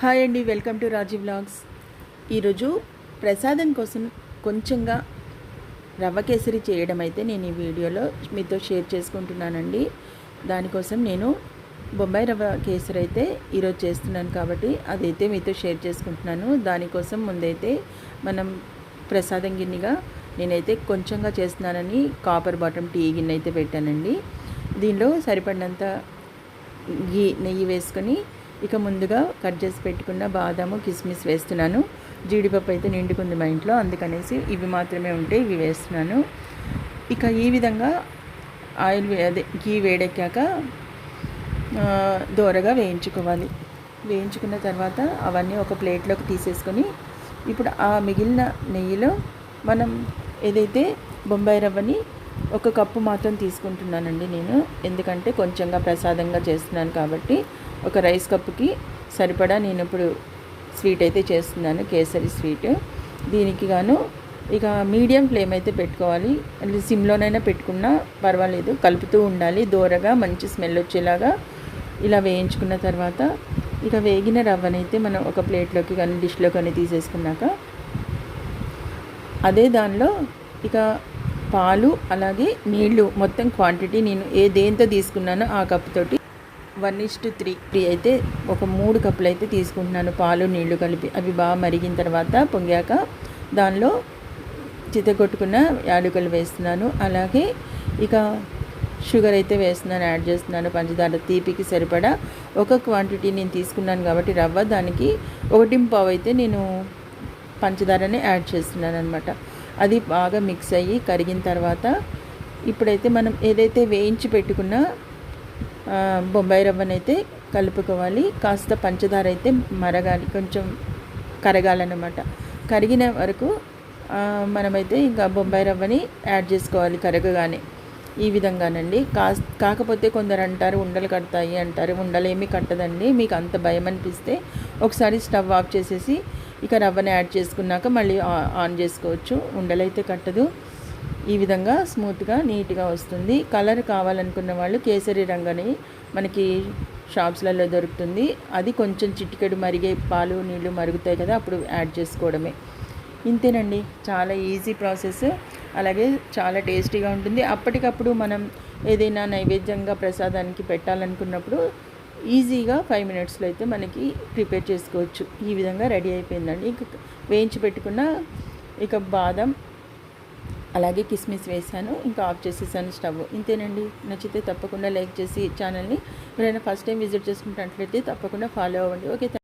Hi అండి welcome to Raji vlogs. ఈరోజు ప్రసాదం కోసం కొంచెంగా రవ్వ కేసరి చేయడం అయితే నేను ఈ వీడియోలో మీతో షేర్ చేసుకుంటున్నానండి. దానికోసం నేను బొంబాయి రవ్వ కేసరి అయితే ఈరోజు చేస్తున్నాను కాబట్టి అదైతే మీతో షేర్ చేసుకుంటున్నాను. దానికోసం ముందైతే మనం ప్రసాదం గిన్నెగా నేనైతే కొంచెంగా చేస్తున్నానని కాపర్ బాటమ్ టీ గిన్నె అయితే పెట్టానండి. దీనిలో సరిపడినంత గీ నెయ్యి వేసుకొని ఇక ముందుగా కట్ చేసి పెట్టుకున్న బాదాము కిస్మిస్ వేస్తున్నాను. జీడిపప్పు అయితే నిండుకుంది మా ఇంట్లో అందుకనేసి ఇవి మాత్రమే ఉంటే ఇవి వేస్తున్నాను. ఇక ఈ విధంగా ఆయిల్ అదే గీ వేడెక్కాక దోరగా వేయించుకోవాలి. వేయించుకున్న తర్వాత అవన్నీ ఒక ప్లేట్లోకి తీసేసుకొని ఇప్పుడు ఆ మిగిలిన నెయ్యిలో మనం ఏదైతే బొంబాయి రవ్వని ఒక కప్పు మాత్రం తీసుకుంటున్నానండి నేను. ఎందుకంటే కొంచెంగా ప్రసాదంగా చేస్తున్నాను కాబట్టి ఒక రైస్ కప్పుకి సరిపడా నేను ఇప్పుడు స్వీట్ అయితే చేస్తున్నాను కేసరి స్వీట్. దీనికి గాను ఇక మీడియం ఫ్లేమ్ అయితే పెట్టుకోవాలి. సిమ్లోనైనా పెట్టుకున్నా పర్వాలేదు కలుపుతూ ఉండాలి. దూరగా మంచి స్మెల్ వచ్చేలాగా ఇలా వేయించుకున్న తర్వాత ఇక వేగిన రవ్వనైతే మనం ఒక ప్లేట్లోకి కానీ డిష్లో కానీ తీసేసుకున్నాక అదే దానిలో ఇక పాలు అలాగే నీళ్ళు. మొత్తం క్వాంటిటీ నేను ఏ దేంతో తీసుకున్నానో ఆ కప్పుతోటి one is to three three అయితే ఒక మూడు కప్పులు అయితే తీసుకుంటున్నాను పాలు నీళ్ళు కలిపి. అవి బాగా మరిగిన తర్వాత పొంగాక దానిలో చితగొట్టుకున్న యాలకులు వేస్తున్నాను. అలాగే ఇక షుగర్ అయితే వేస్తున్నాను యాడ్ చేస్తున్నాను. పంచదార తీపికి సరిపడా ఒక క్వాంటిటీ నేను తీసుకున్నాను కాబట్టి రవ్వ దానికి ఒకటి పావు అయితే నేను పంచదారని యాడ్ చేస్తున్నాను అనమాట అది బాగా మిక్స్ అయ్యి కరిగిన తర్వాత ఇప్పుడైతే మనం ఏదైతే వేయించి పెట్టుకున్న బొంబాయి బొంబాయి రవ్వనైతే కలుపుకోవాలి. కాస్త పంచదార అయితే మరగాలి కొంచెం కరగాలన్నమాట. కరిగిన వరకు మనమైతే ఇంకా బొంబాయి రవ్వని యాడ్ చేసుకోవాలి కరగగానే. ఈ విధంగానండి. కా కాకపోతే కొందరు అంటారు ఉండలు కడతాయి అంటారు ఉండలేమి కట్టదండి. మీకు అంత భయం అనిపిస్తే ఒకసారి స్టవ్ ఆఫ్ చేసేసి ఇక రవ్వని యాడ్ చేసుకున్నాక మళ్ళీ ఆ- ఆన్ చేసుకోవచ్చు. ఉండలైతే కట్టదు. ఈ విధంగా స్మూత్గా నీట్గా వస్తుంది. కలర్ కావాలనుకున్న వాళ్ళు కేసరి రంగని మనకి షాప్స్లలో దొరుకుతుంది. అది కొంచెం చిటికెడు మరిగే పాలు నీళ్ళు మరుగుతాయి కదా అప్పుడు యాడ్ చేసుకోవడమే. ఇంతేనండి. చాలా ఈజీ ప్రాసెస్. అలాగే చాలా టేస్టీగా ఉంటుంది. అప్పటికప్పుడు మనం ఏదైనా నైవేద్యంగా ప్రసాదానికి పెట్టాలనుకున్నప్పుడు ఈజీగా ఫైవ్ మినిట్స్లో అయితే మనకి ప్రిపేర్ చేసుకోవచ్చు. ఈ విధంగా రెడీ అయిపోయిందండి. ఇక వేయించి పెట్టుకున్న ఇక బాదం అలాగే కిస్మిస్ వేసాను ఇంకా ఆఫ్ చేసేసాను స్టవ్. ఇంతేనండి. నచ్చితే తప్పకుండా లైక్ చేసి ఛానల్ని. ఎవరైనా ఫస్ట్ టైం విజిట్ చేసుకుంటున్నట్లయితే తప్పకుండా ఫాలో అవ్వండి. ఓకే